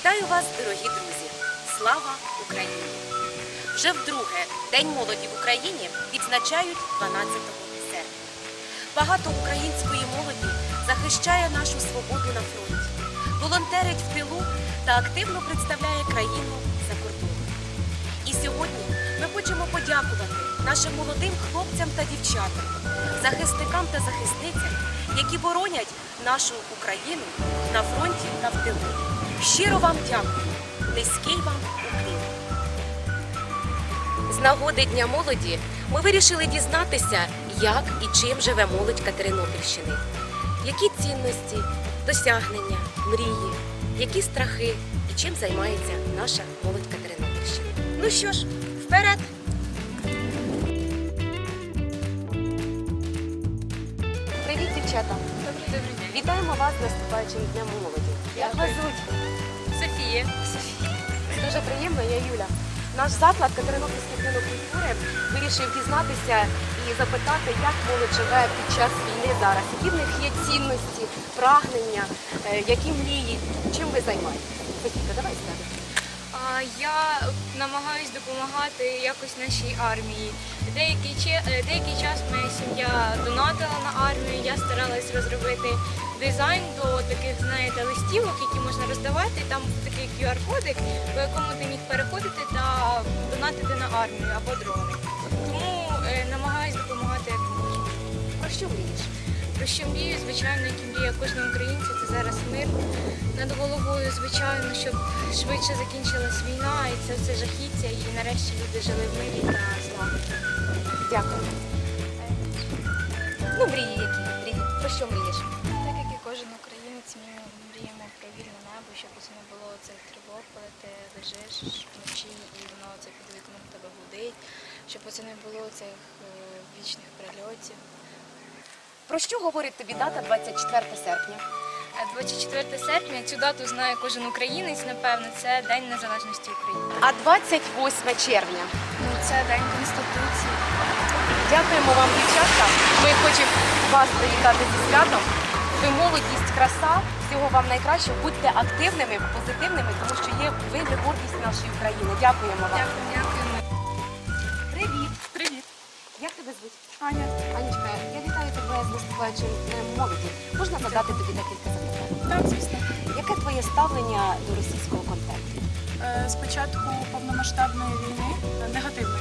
Вітаю вас, дорогі друзі! Слава Україні! Вже вдруге День молоді в Україні відзначають 12 серпня. Багато української молоді захищає нашу свободу на фронті, волонтерить в тилу та активно представляє країну за кордоном. І сьогодні ми хочемо подякувати нашим молодим хлопцям та дівчатам, захисникам та захисницям, які боронять нашу Україну на фронті та в тилу. Щиро вам дякую, низький вам уклін. З нагоди Дня молоді ми вирішили дізнатися, як і чим живе молодь Катеринопільщини, які цінності, досягнення, мрії, які страхи і чим займається наша молодь Катеринопільщини. Ну що ж, вперед! Дівчата! Вітаємо вас з наступаючим днем молоді. Як вас звуть? Софія. Дуже приємно, я Юля. Наш заклад Катеринопільський будинок культури вирішив дізнатися і запитати, як молодь живе під час війни зараз, які в них є цінності, прагнення, е, які мрії, чим ви займаєтесь? Софійка, давай з тебе. Я намагаюсь допомагати якось нашій армії. Деякий, е, деякий час моя сім'я донатила на армію. Я старалась розробити дизайн до таких, знаєте, листівок, які можна роздавати. Там такий QR-кодик, по якому ти міг переходити та донатити на армію або дрони. Тому е, намагаюсь допомагати як можу. Про що мрієш? Про що мрію, звичайно, як і мрія кожного українця, це зараз мир над головою, звичайно, щоб швидше закінчилась війна і це все жахіття, і нарешті люди жили в мирі та. Дякую. Ну, мрії які? Мрії. Про що мрієш? Так як і кожен українець, ми мріємо про вільне небо, щоб не було цих тривог, коли ти лежиш вночі і воно це під вікном тебе гудить, щоб це не було цих е, вічних прильотів. Про що говорить тобі дата 24 серпня? 24 серпня цю дату знає кожен українець, напевно, це День Незалежності України. А 28 червня. Ну, це День Конституції. Дякуємо вам, дівчатка. Ми хочемо вас привітати зі святом. Ви молодість, краса. Всього вам найкращого. Будьте активними, позитивними, тому що є ви гордість нашої України. Дякуємо вам. Дякую, дякуємо. Привіт. Привіт, Як тебе звуть? Аня. Анечка, я вітаю тебе з наступаючим днем молоді. Можна задати тобі декілька запитань? Так, звісно. Яке твоє ставлення до російського контенту? З початку повномасштабної війни негативно.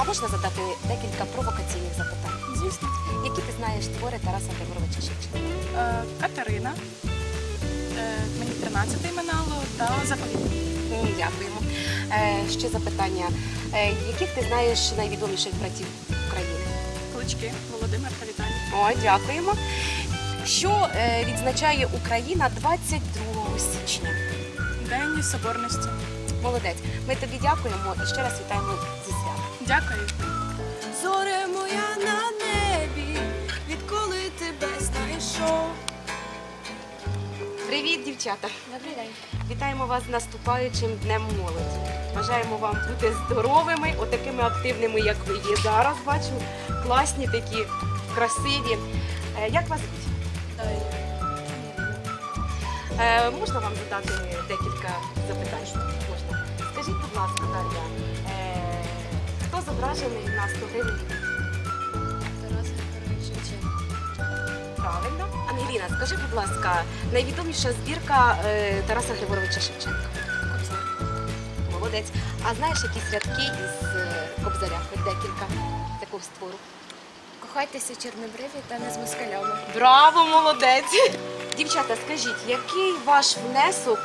А можна задати декілька провокаційних запитань? Звісно. Які ти знаєш твори Тараса Григоровича Шевченка? Катерина, мені 13 минало та заповідник. М, Дякуємо. Е, ще запитання. Е, яких ти знаєш найвідоміших братів України? Клички Володимир та Віталій. О, дякуємо. Що е, відзначає Україна 22 січня? День соборності. Молодець. Ми тобі дякуємо і ще раз вітаємо зі святом. Дякую. Зоре моя на небі, відколи тебе знайшов. Привіт, дівчата! Добрий день. Вітаємо вас з наступаючим днем молоді. Бажаємо вам бути здоровими, отакими активними, як ви є зараз. Бачу, класні такі, красиві. Е, Як вас звуть? Е, можна вам задати декілька запитань? Можна. Скажіть, будь ласка, Дар'я, хто зображений на 100 гривень? Тарас Григорович Шевченко. Правильно. Ангеліна, скажи, будь ласка, найвідоміша збірка е, Тараса Григоровича Шевченка? Кобзар. Молодець. А знаєш якісь рядки із е, Кобзаря? Хоч декілька такого створу. Кохайтеся чорнобриві та не з москалями. Браво, молодець! Дівчата, скажіть, який ваш внесок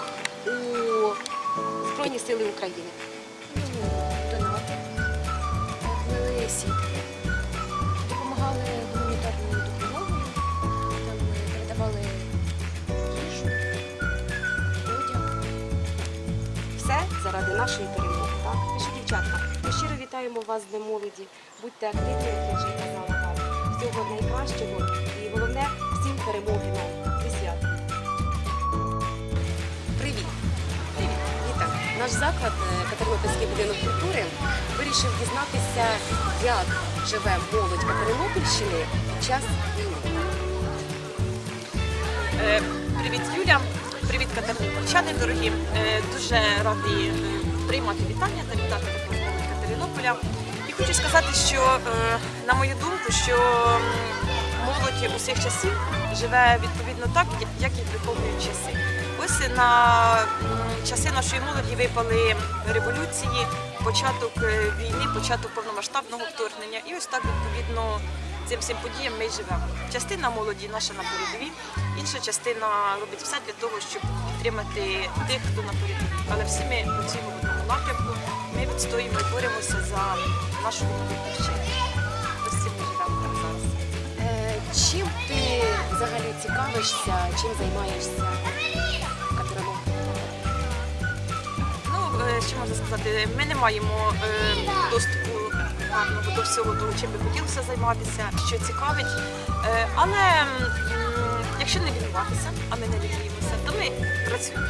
у Збройні Сили України? Сітки. Допомагали гуманітарною допомогою. Там ми передавали їжу, одяг. Все заради нашої перемоги, так? І що, дівчатка, ми щиро вітаємо вас з молоді. Будьте активні, як я вже казала вам. Всього найкращого і головне всім перемоги нам. Наш заклад е, Катеринопільський будинок культури вирішив дізнатися, як живе молодь Катеринопільщини під час війни. Е, Привіт, Юля. Привіт, катеринопольчани, дорогі. Е, Дуже радий е, приймати вітання та вітати також молодь Катеринополя. І хочу сказати, що на мою думку, що молодь усіх часів живе відповідно так, як їх виховують часи. Ось на часи нашої молоді випали революції, початок е, війни, початок повномасштабного вторгнення. І ось так відповідно цим всім подіям ми живемо. Частина молоді наша на передовій, інша частина робить все для того, щоб підтримати тих, хто на передовій. Але всі ми працюємо в одному напрямку. Ми відстоюємо і боремося за нашу батьківщину. Ось цим ми живемо так зараз. Е, Чим ти взагалі цікавишся, чим займаєшся що можна сказати, ми не маємо е, доступу гарного до всього того, чим би хотілося займатися, що цікавить. Е, Але якщо не лінуватися, а ми не лінуємося, то ми працюємо.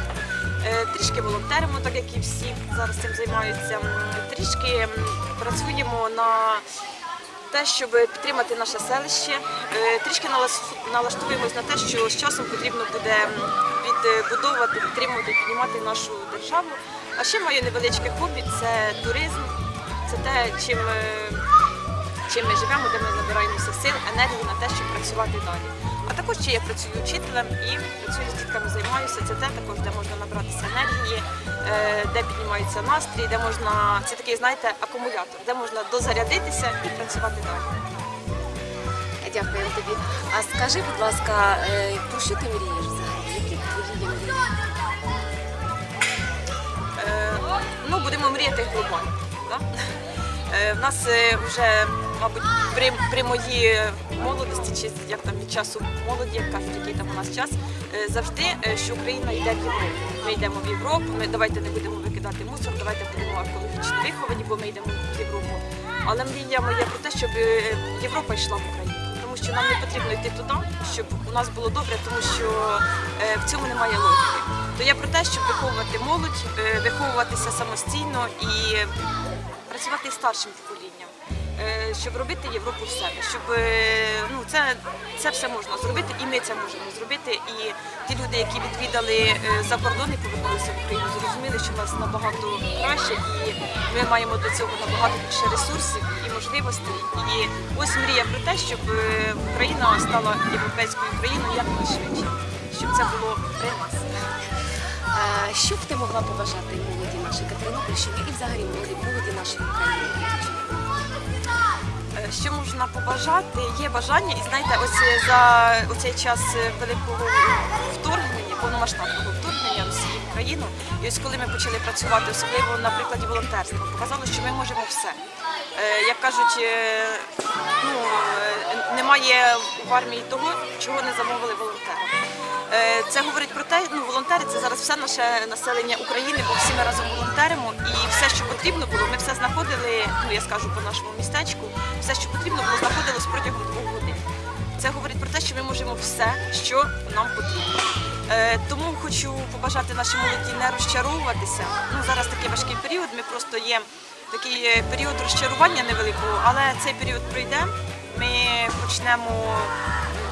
Е, Трішки волонтеримо, так як і всі зараз цим займаються. Трішки працюємо на те, щоб підтримати наше селище. Трішки налаштовуємось на те, що з часом потрібно буде відбудовувати, підтримувати, піднімати нашу державу. А ще маю невеличке хобі це туризм, це те, чим, е, чим ми живемо, де ми набираємося сил, енергії на те, щоб працювати далі. А також ще я працюю вчителем і працюю з дітками, займаюся. Це те також, де можна набратися енергії, е, де піднімається настрій, де можна це такий, знаєте, акумулятор, де можна дозарядитися і працювати далі. Дякую тобі. А скажи, будь ласка, е, про що ти мрієш Да? Е, в нас е, вже, мабуть, при, при моїй молодості, чи як там від часу молоді, як кажуть, який там у нас час, е, завжди, е, що Україна йде в Європу. Ми йдемо в Європу, ми давайте не будемо викидати мусор, давайте будемо екологічно виховані, бо ми йдемо в Європу. Але мрія моя про те, щоб е, Європа йшла в Україну. Тому що нам не потрібно йти туди, щоб у нас було добре, тому що е, в цьому немає логіки. То я про те, щоб виховувати молодь, е, виховуватися самостійно і працювати із старшим поколінням, е, щоб робити Європу в себе, щоб е, ну це, це все можна зробити, і ми це можемо зробити. І ті люди, які відвідали за кордон і повернулися в Україну, зрозуміли, що в нас набагато краще, і ми маємо до цього набагато більше ресурсів і можливостей. І ось мрія про те, щоб Україна стала європейською країною якнайшвидше, щоб це було при нас. Що б ти могла побажати молоді нашої Катеринопільщини і взагалі молоді, молоді нашої України? Е, Що можна побажати? Є бажання, і знаєте, ось за оцей час великого вторгнення, повномасштабного вторгнення Росії в Україну, і ось коли ми почали працювати, особливо на прикладі волонтерства, показало, що ми можемо все. Е, Як кажуть, е, ну немає в армії того, чого не замовили волонтери. Е, Це говорить про те, ну волонтери це зараз все наше населення України, бо всі ми разом волонтеримо, і все, що потрібно було, ми все знаходили. Ну я скажу по нашому містечку, все, що потрібно було, знаходилось протягом двох годин. Це говорить про те, що ми можемо все, що нам потрібно. Е, тому хочу побажати нашій молоді не розчаровуватися. Ну зараз такий важкий період. Ми просто є такий е, період розчарування невеликого, але цей період пройде. Ми почнемо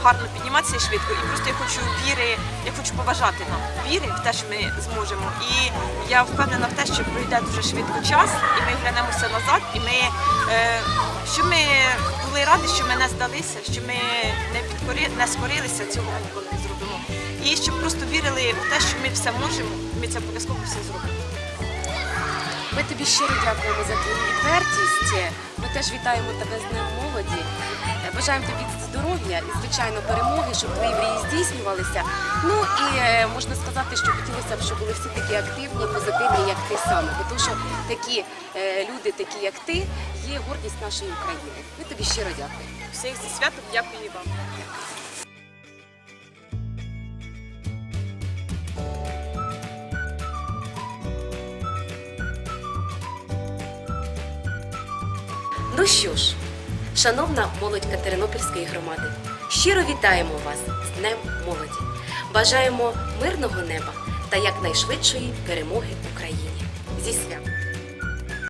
гарно підніматися швидко. І просто я хочу віри, я хочу побажати нам віри в те, що ми зможемо. І я впевнена в те, що пройде дуже швидко час, і ми глянемося назад, і ми е, що ми були раді, що ми не здалися, що ми не підкори, не скорилися, цього ми ніколи не зробимо. І щоб просто вірили в те, що ми все можемо, ми це обов'язково все зробимо. Ми тобі щиро дякуємо за твою відвертість. Ми теж вітаємо тебе з Днем молоді. Бажаємо тобі здоров'я і, звичайно, перемоги, щоб твої мрії здійснювалися. Ну і е, можна сказати, що хотілося б, щоб були всі такі активні, позитивні, як ти саме. Бо Тому що такі е, люди, такі як ти, є гордість нашої України. Ми тобі щиро дякуємо. Всіх зі святом, дякую і вам. Ну що ж, шановна молодь Катеринопільської громади, щиро вітаємо вас з Днем молоді. Бажаємо мирного неба та якнайшвидшої перемоги Україні. Зі святом!